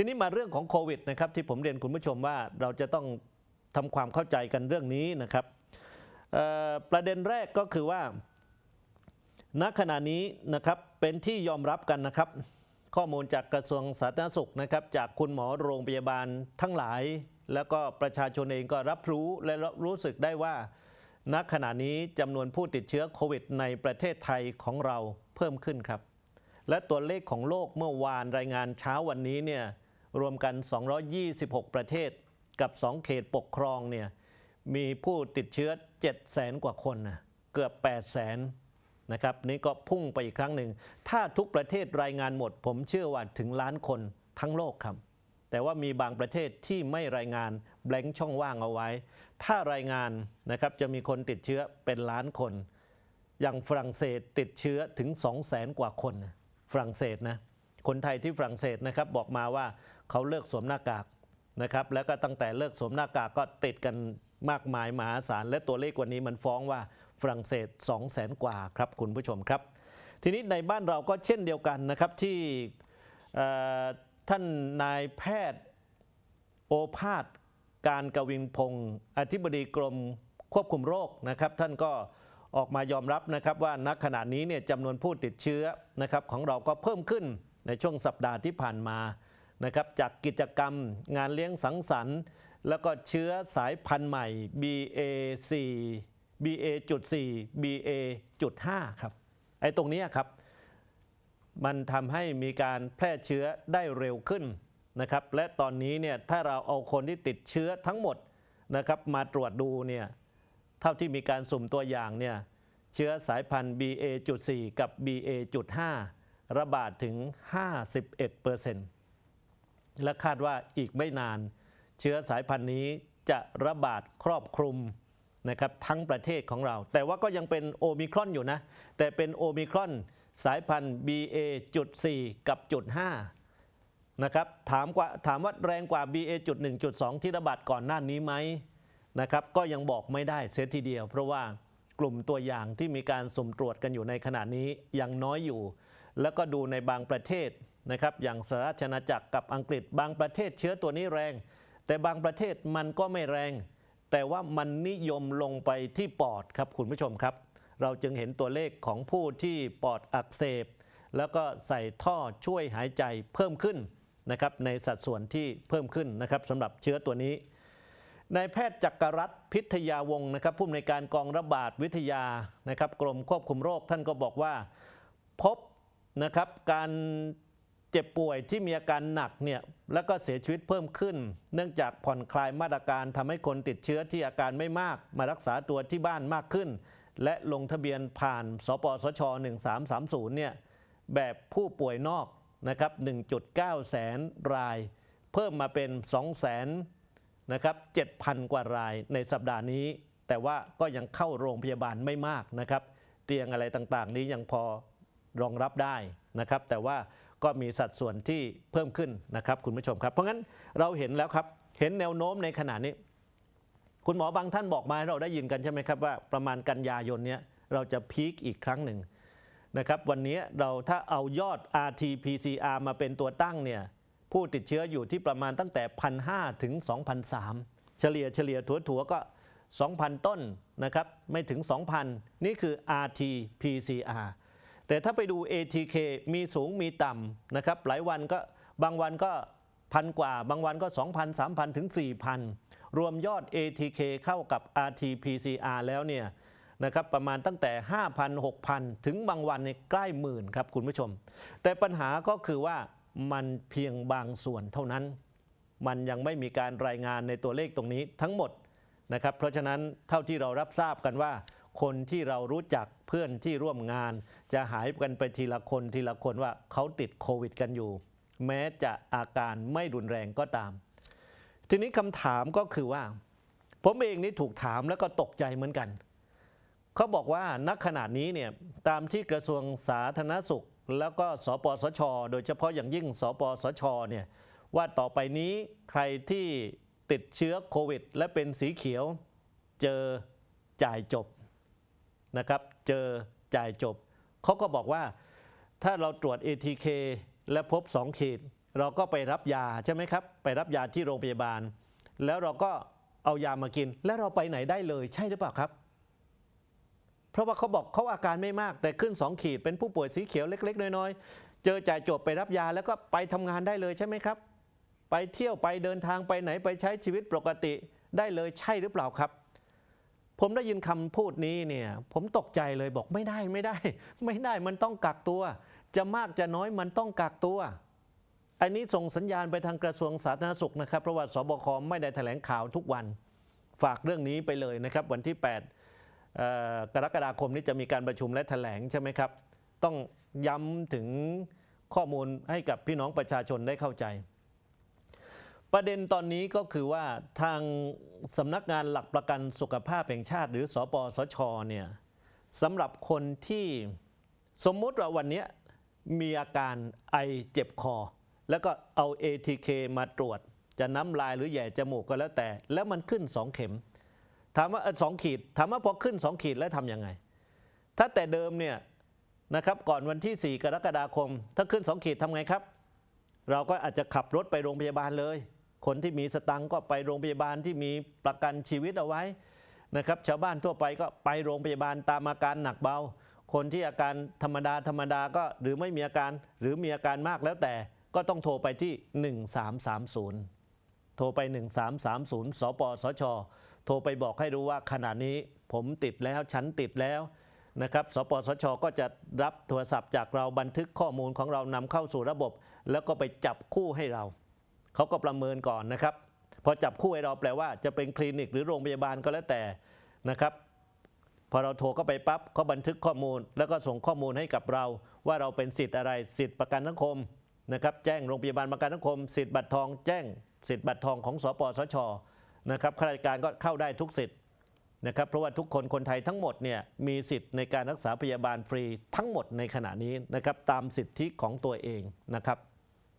ทีนี้มาเรื่องของโควิดนะครับที่ผมเรียนคุณผู้ชมว่าเราจะต้องทำความเข้าใจกันเรื่องนี้นะครับประเด็นแรกก็คือว่า ณขณะนี้นะครับเป็นที่ยอมรับกันนะครับ ข้อมูลจากกระทรวงสาธารณสุขนะครับ จากคุณหมอโรงพยาบาลทั้งหลาย แล้วก็ประชาชนเองก็รับรู้และรู้สึกได้ว่า ณขณะนี้จำนวนผู้ติดเชื้อโควิด ในประเทศไทยของเราเพิ่มขึ้นครับ และตัวเลขของโลกเมื่อวานรายงานเช้าวันนี้เนี่ย รวมกัน 226 ประเทศกับ 2 เขตปกครองเนี่ยมีผู้ติดเชื้อ7 0 0แสนกว่าคนนะเกือบ8 0 0แสนนะครับนี่ก็พุ่งไปอีกครั้งหนึ่ง ถ้าทุกประเทศรายงานหมด ผมเชื่อว่าถึงล้านคนทั้งโลกครับ แต่ว่ามีบางประเทศที่ไม่รายงานแบงค์ช่องว่างเอาไว้ ถ้ารายงานนะครับจะมีคนติดเชื้อเป็นล้านคน อย่างฝรั่งเศสติดเชื้อถึง 2 0 0แสนกว่าคน ฝรั่งเศสนะคนไทยที่ฝรั่งเศสนะครับบอกมาว่า เขาเลิกสวมหน้ากากนะครับแล้วก็ตั้งแต่เลิกสวมหน้ากากก็ติดกันมากมายมหาศาล และตัวเลขวันนี้มันฟ้องว่าฝรั่งเศส 2 0 0แสนกว่าครับคุณผู้ชมครับ ทีนี้ในบ้านเราก็เช่นเดียวกันนะครับที่ท่านนายแพทย์โอภาสการกวินพงศ์อธิบดีกรมควบคุมโรคนะครับ ท่านก็ออกมายอมรับนะครับว่าณขณะนี้เนี่ยจำนวนผู้ติดเชื้อนะครับของเราก็เพิ่มขึ้นในช่วงสัปดาห์ที่ผ่านมา นะครับจากกิจกรรมงานเลี้ยงสังสรรค์ แล้วก็เชื้อสายพันธุ์ใหม่ BA4 BA.4 BA.5 ครับไอ้ตรงนี้ครับมันทำให้มีการแพร่เชื้อได้เร็วขึ้นนะครับและตอนนี้เนี่ยถ้าเราเอาคนที่ติดเชื้อทั้งหมดนะครับมาตรวจดูเนี่ยเท่าที่มีการสุ่มตัวอย่างเนี่ยเชื้อสายพันธุ์ BA.4 กับ BA.5 ระบาดถึง 51% และคาดว่าอีกไม่นาน เชื้อสายพันธุ์นี้จะระบาดครอบคลุมนะครับทั้งประเทศของเรา แต่ว่าก็ยังเป็นโอมิครอนอยู่นะ แต่เป็นโอมิครอนสายพันธุ์ BA.4 กับจุด5นะครับถามว่าถามว่าแรงกว่า BA.1.2 ที่ระบาดก่อนหน้านี้ไหมนะครับก็ยังบอกไม่ได้เสียทีเดียว เพราะว่ากลุ่มตัวอย่างที่มีการสุ่มตรวจกันอยู่ในขณะนี้ยังน้อยอยู่ แล้วก็ดูในบางประเทศ นะครับอย่างสหราชอาณาจักรกับอังกฤษบางประเทศเชื้อตัวนี้แรง แต่บางประเทศมันก็ไม่แรง แต่ว่ามันนิยมลงไปที่ปอดครับคุณผู้ชมครับ เราจึงเห็นตัวเลขของผู้ที่ปอดอักเสบ แล้วก็ใส่ท่อช่วยหายใจเพิ่มขึ้นนะครับในสัดส่วนที่เพิ่มขึ้นนะครับสำหรับเชื้อตัวนี้นายแพทย์จักรรัตพิทยาวงศ์นะครับผู้อำนวยการกองระบาดวิทยานะครับกรมควบคุมโรคท่านก็บอกว่า พบนะครับการ เจ็บป่วยที่มีอาการหนักเนี่ยแล้วก็เสียชีวิตเพิ่มขึ้น เนื่องจากผ่อนคลายมาตรการทำให้คนติดเชื้อที่อาการไม่มาก มารักษาตัวที่บ้านมากขึ้น และลงทะเบียนผ่านสปสช 1330เนี่ยแบบผู้ป่วยนอกนะครับ1.9 แสนราย เพิ่มมาเป็น 2 แสนนะครับ7,000 กว่ารายในสัปดาห์นี้ แต่ว่าก็ยังเข้าโรงพยาบาลไม่มากนะครับ เตียงอะไรต่างๆ นี้ยังพอรองรับได้นะครับ แต่ว่า ก็มีสัดส่วนที่เพิ่มขึ้นนะครับคุณผู้ชมครับ เพราะงั้นเราเห็นแล้วครับเห็นแนวโน้มในขณะนี้ คุณหมอบางท่านบอกมาเราได้ยินกันใช่ไหมครับว่าประมาณกันยายนเนี้ยเราจะพีคอีกครั้งหนึ่งนะครับวันนี้เราถ้าเอายอด RT-PCR มาเป็นตัวตั้งเนี่ยผู้ติดเชื้ออยู่ที่ประมาณตั้งแต่ 1,500 ถึง 2,003 เฉลี่ยเฉลี่ยถัวๆก็ 2,000 ต้นนะครับไม่ถึง 2,000 นี่คือ RT-PCR แต่ถ้าไปดู ATK มีสูงมีต่ำนะครับ หลายวันก็บางวันก็พันกว่า บางวันก็ 2,000 3,000 ถึง 4,000 รวมยอด ATK เข้ากับ RT-PCR แล้วเนี่ยนะครับประมาณตั้งแต่ 5,000 6,000 ถึงบางวันในใกล้หมื่นครับคุณผู้ชม แต่ปัญหาก็คือว่ามันเพียงบางส่วนเท่านั้น มันยังไม่มีการรายงานในตัวเลขตรงนี้ทั้งหมดนะครับเพราะฉะนั้นเท่าที่เรารับทราบกันว่า คนที่เรารู้จักเพื่อนที่ร่วมงาน จะหายกันไปทีละคนทีละคนว่าเขาติดโควิดกันอยู่ แม้จะอาการไม่รุนแรงก็ตาม ทีนี้คำถามก็คือว่า ผมเองนี่ถูกถามแล้วก็ตกใจเหมือนกัน เขาบอกว่าณขณะนี้เนี่ยตามที่กระทรวงสาธารณสุข แล้วก็สปสช โดยเฉพาะอย่างยิ่งสปสชเนี่ยว่าต่อไปนี้ใครที่ติดเชื้อโควิด และเป็นสีเขียว เจอจ่ายจบ นะครับ เจอจ่ายจบ เขาก็บอกว่าถ้าเราตรวจ ATK และพบ 2 ขีด เราก็ไปรับยาใช่ไหมครับ ไปรับยาที่โรงพยาบาล แล้วเราก็เอายามากิน แล้วเราไปไหนได้เลยใช่หรือเปล่าครับ เพราะว่าเขาบอกเขาอาการไม่มากแต่ขึ้น 2 ขีด เป็นผู้ป่วยสีเขียวเล็ก ๆ น้อยๆ เจอจ่ายจบไปรับยาแล้วก็ไปทำงานได้เลยใช่ไหมครับ ไปเที่ยวไปเดินทางไปไหนไปใช้ชีวิตปกติได้เลยใช่หรือเปล่าครับ ผมได้ยินคำพูดนี้เนี่ยผมตกใจเลยบอกไม่ได้ไม่ได้ ไม่ได้มันต้องกักตัว จะมากจะน้อยมันต้องกักตัว อันนี้ส่งสัญญาณไปทางกระทรวงสาธารณสุขนะครับเพราะว่าสบคไม่ได้แถลงข่าวทุกวัน ฝากเรื่องนี้ไปเลยนะครับ วันที่ 8 กรกฎาคมนี้จะมีการประชุมและแถลงใช่ไหมครับ ต้องย้ำถึงข้อมูลให้กับพี่น้องประชาชนได้เข้าใจ ประเด็นตอนนี้ก็คือว่าทางสำนักงานหลักประกันสุขภาพแห่งชาติ หรือสอปสชเนี่ยสำหรับคนที่สมมติว่าวันนี้มีอาการไอเจ็บคอ แล้วก็เอา ATK มาตรวจ จะน้ำลายหรือแหย่จมูกก็แล้วแต่ แล้วมันขึ้น2เข็ม ถามว่าสองขีด ถามว่าพอขึ้น2ขีดแล้วทำยังไง ถ้าแต่เดิมเนี่ยนะครับก่อนวันที่ 4 กรกฎาคม ถ้าขึ้น2ขีดทำไงครับ เราก็อาจจะขับรถไปโรงพยาบาลเลย คนที่มีสตังค์ก็ไปโรงพยาบาลที่มีประกันชีวิตเอาไว้นะครับชาวบ้านทั่วไปก็ไปโรงพยาบาลตามอาการหนักเบา คนที่อาการธรรมดาธรรมดาก็หรือไม่มีอาการหรือมีอาการมากแล้วแต่ก็ต้องโทรไปที่ 1330 โทรไป 1330 สปสช โทรไปบอกให้รู้ว่าขณะนี้ผมติดแล้วฉันติดแล้วนะครับ สปสช ก็จะรับโทรศัพท์จากเราบันทึกข้อมูลของเรานำเข้าสู่ระบบ แล้วก็ไปจับคู่ให้เรา เขาก็ประเมินก่อนนะครับ พอจับคู่ให้เราแปลว่าจะเป็นคลินิกหรือโรงพยาบาลก็แล้วแต่นะครับ พอเราโทรเข้าไปปั๊บเขาบันทึกข้อมูล แล้วก็ส่งข้อมูลให้กับเรา ว่าเราเป็นสิทธิ์อะไรสิทธิ์ประกันสังคมนะครับ แจ้งโรงพยาบาลประกันสังคม สิทธิ์บัตรทอง แจ้ง สิทธิ์บัตรทองของสปสชนะครับข้าราชการก็เข้าได้ทุกสิทธิ์นะครับเพราะว่าทุกคนคนไทยทั้งหมดเนี่ยมีสิทธิ์ในการรักษาพยาบาลฟรีทั้งหมดในขณะนี้นะครับตามสิทธิของตัวเองนะครับ